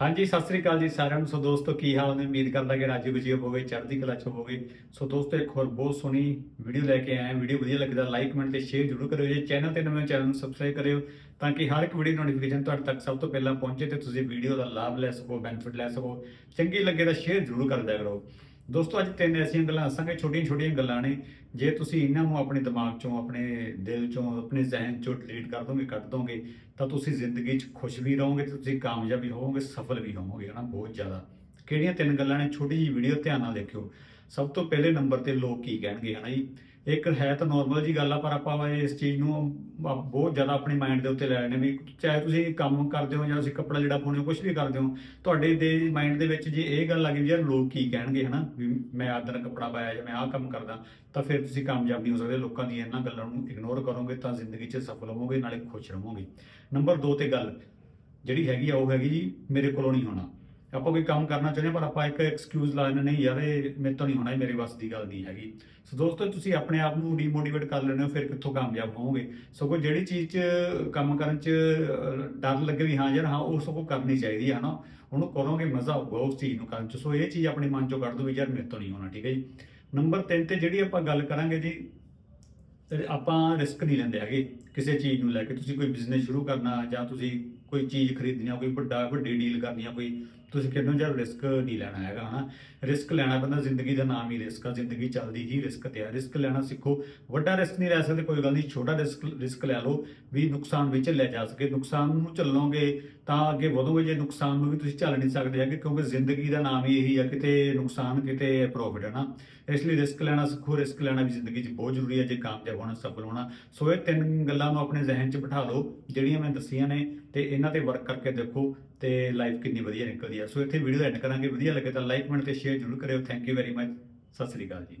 ਹਾਂਜੀ, ਸਤਿ ਸ੍ਰੀ ਅਕਾਲ ਜੀ ਸਾਰਿਆਂ ਨੂੰ। ਸੋ ਦੋਸਤੋ, ਕੀ ਹਾਲ ਨੇ? ਉਮੀਦ ਕਰਦਾ ਕਿ ਰਾਜੀ ਖੁਸ਼ੀ ਹੋਵੋਗੇ, ਚੜ੍ਹਦੀ ਕਲਾ ਚ ਹੋਵੋਗੇ। ਸੋ ਦੋਸਤੋ, ਇੱਕ ਹੋਰ ਬਹੁਤ ਸੋਹਣੀ ਵੀਡੀਓ ਲੈ ਕੇ ਆਇਆ ਵੀਡੀਓ ਵਧੀਆ ਲੱਗਦਾ ਲਾਈਕ ਕਮੈਂਟ ਤੇ ਸ਼ੇਅਰ ਜ਼ਰੂਰ ਕਰਿਓ। ਜੇ ਚੈਨਲ ਤੇ ਨਵੇਂ ਚੈਨਲ ਨੂੰ ਸਬਸਕ੍ਰਾਈਬ ਕਰਿਓ ਤਾਂ ਕਿ ਹਰ ਇੱਕ ਵੀਡੀਓ ਨੋਟੀਫਿਕੇਸ਼ਨ ਤੁਹਾਡੇ ਤੱਕ ਸਭ ਤੋਂ ਪਹਿਲਾਂ ਪਹੁੰਚੇ ਤੇ ਤੁਸੀਂ ਵੀਡੀਓ ਦਾ ਲਾਭ ਲੈ ਸਕੋ ਬੈਨੀਫਿਟ ਲੈ ਸਕੋ। ਚੰਗੀ ਲੱਗੇ ਤਾਂ ਸ਼ੇਅਰ ਜ਼ਰੂਰ ਕਰ ਕਰੋ। ਦੋਸਤੋ, ਅੱਜ ਤਿੰਨ ਐਸੀਆਂ ਗੱਲਾਂ ਦੱਸਾਂਗੇ, ਛੋਟੀਆਂ ਛੋਟੀਆਂ ਗੱਲਾਂ ਨੇ। ਜੇ ਤੁਸੀਂ ਇਹਨਾਂ ਨੂੰ ਆਪਣੇ ਦਿਮਾਗ ਚੋਂ, ਆਪਣੇ ਦਿਲ ਚੋਂ, ਆਪਣੇ ਜ਼ਿਹਨ ਚੋਂ ਡਿਲੀਟ ਕਰ ਦੋਗੇ ਕੱਢ ਦੋਗੇ, ਤਾਂ ਤੁਸੀਂ ਜ਼ਿੰਦਗੀ 'ਚ ਖੁਸ਼ ਵੀ ਰਹੋਗੇ ਤੇ ਤੁਸੀਂ ਕਾਮਯਾਬ ਵੀ ਹੋਵੋਗੇ, ਸਫਲ ਵੀ ਹੋਵੋਗੇ, ਹਨਾ? ਬਹੁਤ ਜ਼ਿਆਦਾ। ਕਿਹੜੀਆਂ ਤਿੰਨ ਗੱਲਾਂ ਨੇ? ਛੋਟੀ ਜਿਹੀ ਵੀਡੀਓ ਧਿਆਨ ਨਾਲ ਦੇਖਿਓ। ਸਭ ਤੋਂ ਪਹਿਲੇ ਨੰਬਰ ਤੇ ਲੋਕ ਕੀ ਕਹਿਣਗੇ, ਹਨਾ ਜੀ? ਇੱਕ ਹੈ ਤਾਂ ਨਾਰਮਲ ਜੀ ਗੱਲ ਆ, ਪਰ ਆਪਾਂ ਇਸ ਚੀਜ਼ ਨੂੰ ਆ- ਬਹੁਤ ਜ਼ਿਆਦਾ ਆਪਣੇ ਮਾਈਂਡ ਦੇ ਉੱਤੇ ਲੈ ਲੈਣੇ ਵੀ ਚਾਹੇ ਤੁਸੀਂ ਕੰਮ ਕਰਦੇ ਹੋ ਜਾਂ ਤੁਸੀਂ ਕੱਪੜਾ ਜਿਹੜਾ ਪਾਉਂਦੇ ਹੋ ਕੁਝ ਵੀ ਕਰਦੇ ਹੋ, ਤੁਹਾਡੇ ਦੇ ਮਾਈਂਡ ਦੇ ਵਿੱਚ ਜੇ ਇਹ ਗੱਲ ਆ ਗਈ ਵੀ ਯਾਰ ਲੋਕ ਕੀ ਕਹਿਣਗੇ ਹਨਾ? ਵੀ ਮੈਂ ਆਦਰ ਕੱਪੜਾ ਪਾਇਆ ਜਾਂ ਮੈਂ ਆਹ ਕੰਮ ਕਰਦਾ, ਤਾਂ ਫਿਰ ਤੁਸੀਂ ਕਾਮਯਾਬ ਨਹੀਂ ਹੋ ਸਕਦੇ, ਲੋਕਾਂ ਦੀਆਂ ਇਹਨਾਂ ਗੱਲਾਂ ਨੂੰ ਇਗਨੋਰ ਕਰੋਗੇ ਤਾਂ ਜ਼ਿੰਦਗੀ 'ਚ ਸਫਲ ਹੋਵੋਗੇ, ਨਾਲੇ ਖੁਸ਼ ਰਹੋਗੇ। ਨੰਬਰ 2 ਤੇ ਗੱਲ ਜਿਹੜੀ ਹੈਗੀ ਆ, ਉਹ ਹੈਗੀ ਜੀ ਮੇਰੇ ਕੋਲੋਂ ਨਹੀਂ ਹੋਣਾ। ਆਪਾਂ ਕੋਈ ਕੰਮ ਕਰਨਾ ਚਾਹੁੰਦੇ ਹਾਂ, ਪਰ ਆਪਾਂ ਇੱਕ ਐਕਸਕਿਊਜ਼ ਲਾ ਲੈਂਦੇ ਨਹੀਂ ਯਾਰ, ਇਹ ਮੇਰੇ ਤੋਂ ਨਹੀਂ ਹੋਣਾ, ਇਹ ਮੇਰੇ ਵੱਸ ਦੀ ਗੱਲ ਨਹੀਂ ਹੈਗੀ। ਸੋ ਦੋਸਤੋ, ਤੁਸੀਂ ਆਪਣੇ ਆਪ ਨੂੰ ਡੀਮੋਟੀਵੇਟ ਕਰ ਲੈਂਦੇ ਹੋ, ਫਿਰ ਕਿੱਥੋਂ ਕਾਮਯਾਬ ਹੋਵੋਗੇ? ਸਗੋਂ ਜਿਹੜੀ ਚੀਜ਼ 'ਚ, ਕੰਮ ਕਰਨ 'ਚ ਡਰ ਲੱਗੇ ਵੀ, ਹਾਂ ਯਾਰ, ਹਾਂ, ਉਹ ਸਗੋਂ ਕਰਨੀ ਚਾਹੀਦੀ ਹੈ ਨਾ ਉਹਨੂੰ ਕਰੋਗੇ ਮਜ਼ਾ ਆਊਗਾ ਉਸ ਚੀਜ਼ ਨੂੰ ਕਰਨ 'ਚ। ਸੋ ਇਹ ਚੀਜ਼ ਆਪਣੇ ਮਨ 'ਚੋਂ ਕੱਢ ਦਿਓ ਵੀ ਯਾਰ, ਮੇਰੇ ਤੋਂ ਨਹੀਂ ਹੋਣਾ, ਠੀਕ ਹੈ ਜੀ? ਨੰਬਰ 3 ਤੇ ਜਿਹੜੀ ਆਪਾਂ ਗੱਲ ਕਰਾਂਗੇ ਜੀ ਆਪਾਂ ਰਿਸਕ ਨਹੀਂ ਲੈਂਦੇ ਹੈਗੇ ਕਿਸੇ ਚੀਜ਼ ਨੂੰ ਲੈ ਕੇ। ਤੁਸੀਂ ਕੋਈ ਬਿਜ਼ਨਸ ਸ਼ੁਰੂ ਕਰਨਾ ਜਾਂ ਤੁਸੀਂ ਕੋਈ ਚੀਜ਼ ਖਰੀਦਣੀ ਆ, ਕੋਈ ਵੱਡਾ, ਵੱਡੀ ਡੀਲ ਕਰਨੀ ਆ, ਕੋਈ ਤੁਸੀਂ ਕਹਿੰਦੇ ਹੋ ਰਿਸਕ ਨਹੀਂ ਲੈਣਾ ਹੈਗਾ, ਹਨਾ? ਰਿਸਕ ਲੈਣਾ ਪੈਂਦਾ ਜ਼ਿੰਦਗੀ ਦਾ ਨਾਮ ਹੀ ਰਿਸਕ ਆ, ਜ਼ਿੰਦਗੀ ਚੱਲਦੀ ਹੀ ਰਿਸਕ ਤੇ ਆ। ਰਿਸਕ ਲੈਣਾ ਸਿੱਖੋ। ਵੱਡਾ ਰਿਸਕ ਨਹੀਂ ਲੈ ਸਕਦੇ, ਕੋਈ ਗੱਲ ਨਹੀਂ। ਛੋਟਾ ਰਿਸਕ ਰਿਸਕ ਲੈ ਲਓ ਵੀ ਨੁਕਸਾਨ ਵਿੱਚ ਲੈ ਜਾ ਸਕੇ। ਨੁਕਸਾਨ ਨੂੰ ਚੱਲੋਗੇ ਤਾਂ ਅੱਗੇ ਵਧੋਗੇ, ਜੇ ਨੁਕਸਾਨ ਨੂੰ ਵੀ ਤੁਸੀਂ ਝੱਲ ਨਹੀਂ ਸਕਦੇ ਹੈਗੇ, ਕਿਉਂਕਿ ਜ਼ਿੰਦਗੀ ਦਾ ਨਾਮ ਹੀ ਇਹੀ ਆ, ਕਿਤੇ ਨੁਕਸਾਨ, ਕਿਤੇ ਪ੍ਰੋਫਿਟ ਹੈ ਨਾ ਇਸ ਲਈ ਰਿਸਕ ਲੈਣਾ ਸਿੱਖੋ। ਰਿਸਕ ਲੈਣਾ ਵੀ ਜ਼ਿੰਦਗੀ 'ਚ ਬਹੁਤ ਜ਼ਰੂਰੀ ਹੈ ਜੇ ਕਾਮਯਾਬ ਹੋਣਾ, ਸਫਲ ਹੋਣਾ। ਸੋ ਇਹ ਤਿੰਨ ਗੱਲਾਂ ਨੂੰ ਆਪਣੇ ਜ਼ਿਹਨ 'ਚ ਬਿਠਾ ਲਓ, ਜਿਹੜੀਆਂ ਮੈਂ ਦੱਸੀਆਂ ਨੇ ਤੇ ਇਹਨਾਂ ਤੇ ਵਰਕ ਕਰਕੇ ਦੇਖੋ ਤੇ ਲਾਈਫ ਕਿੰਨੀ ਵਧੀਆ ਨਿਕਲਦੀ ਹੈ। ਸੋ ਇੱਥੇ ਵੀਡੀਓ ਐਂਡ ਕਰਾਂਗੇ। ਵਧੀਆ ਲੱਗੇ ਤਾਂ ਲਾਈਕ ਕਮੈਂਟ ਤੇ ਸ਼ੇਅਰ ਜ਼ਰੂਰ ਕਰਿਓ। Thank you very much Sat Sri ਅਕਾਲ ਜੀ।